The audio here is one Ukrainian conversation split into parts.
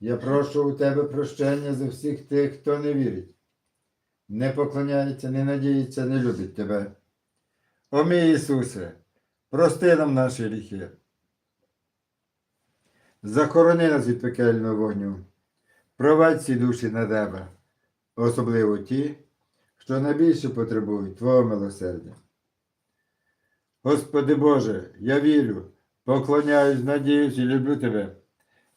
Я прошу у Тебе прощення за всіх тих, хто не вірить. Не поклоняється, не надіється, не любить Тебе. О мій Ісусе, прости нам наші гріхи. Захорони нас від пекельного вогню. Провадь ці душі на тебе, особливо ті, що найбільше потребують Твого милосердя. Господи Боже, я вірю, поклоняюсь, надіюсь і люблю Тебе.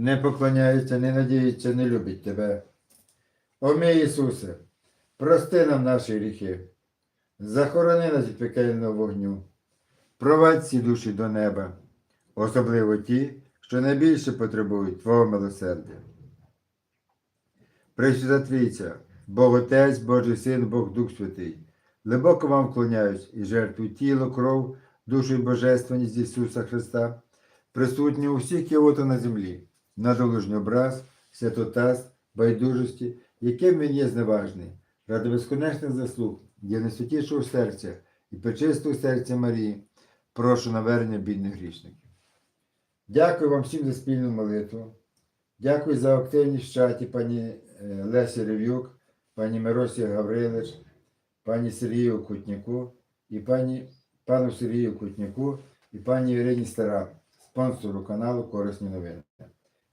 Не поклоняється, не надіється, не любить Тебе. О Ісусе, прости нам наші гріхи, захорони нас від пекельного вогню, провадь ці душі до неба, особливо ті, що найбільше потребують Твого милосердя. Пресвята Трійця, Бог Отець, Божий Син, Бог Дух Святий, глибоко вам вклоняюсь і жертвую тіло, кров, душу і божественність Ісуса Христа, присутні у всіх кіота на землі, на долужній образ, святотаз, байдужості, яким він є зневажний, ради безконечних заслуг, є найсвятішого серця і пречистого серця Марії, прошу навернення бідних грішників. Дякую вам всім за спільну молитву. Дякую за активність в чаті пані е, Лесі Рев'юк, пані Миросі Гаврилич, пані Сергію Кутняку і пані, пану Сергію Кутняку і пані Ірині Стара, спонсору каналу Корисні новини.